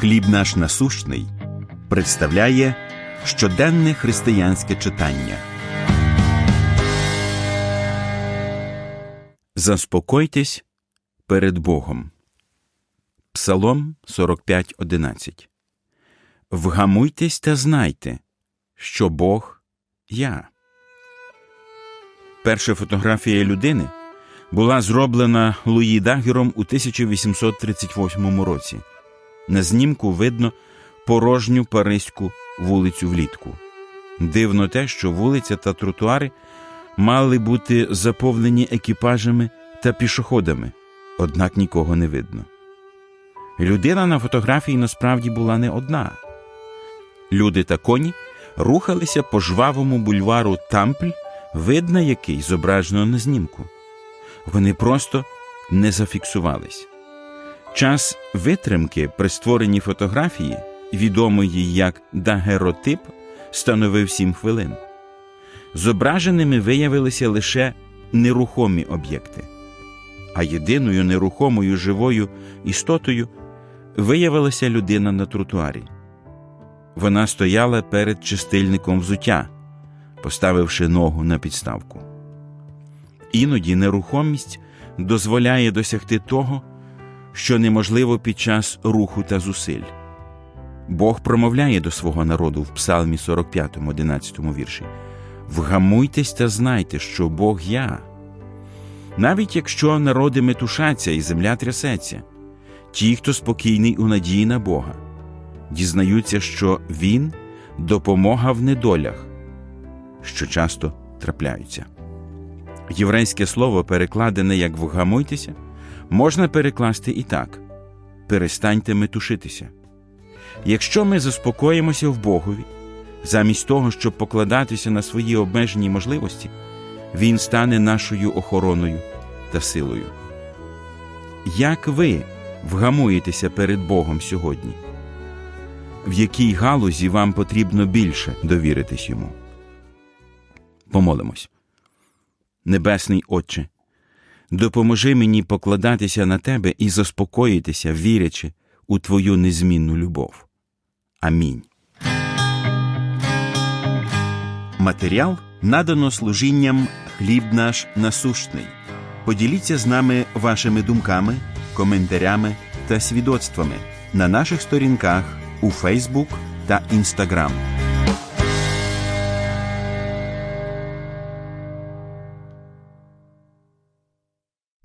Хліб наш насущний представляє щоденне християнське читання. Заспокойтесь перед Богом. Псалом 45.11 Вгамуйтесь та знайте, що Бог я. Перша фотографія людини була зроблена Луї Дагером у 1838 році. На знімку видно порожню Паризьку вулицю влітку. Дивно те, що вулиця та тротуари мали бути заповнені екіпажами та пішоходами, однак нікого не видно. Людина на фотографії насправді була не одна. Люди та коні рухалися по жвавому бульвару Тампль, видно який зображено на знімку. Вони просто не зафіксувались. Час витримки при створенні фотографії, відомої як дагеротип, становив 7 хвилин. Зображеними виявилися лише нерухомі об'єкти, а єдиною нерухомою живою істотою виявилася людина на тротуарі. Вона стояла перед чистильником взуття, поставивши ногу на підставку. Іноді нерухомість дозволяє досягти того, що неможливо під час руху та зусиль. Бог промовляє до свого народу в Псалмі 45, 11 вірші Вгамуйтесь та знайте, що Бог я. Навіть якщо народи метушаться і земля трясеться, ті, хто спокійний у надії на Бога, дізнаються, що Він допомога в недолях, що часто трапляються. Єврейське слово, перекладене як вгамуйтеся, можна перекласти і так: перестаньте метушитися. Якщо ми заспокоїмося в Богові, замість того, щоб покладатися на свої обмежені можливості, Він стане нашою охороною та силою. Як ви вгамуєтеся перед Богом сьогодні? В якій галузі вам потрібно більше довіритись йому? Помолимось. Небесний Отче, допоможи мені покладатися на Тебе і заспокоїтися, вірячи у Твою незмінну любов. Амінь. Матеріал надано служінням хліб наш насущний. Поділіться з нами вашими думками, коментарями та свідоцтвами на наших сторінках у Фейсбук та Інстаграм.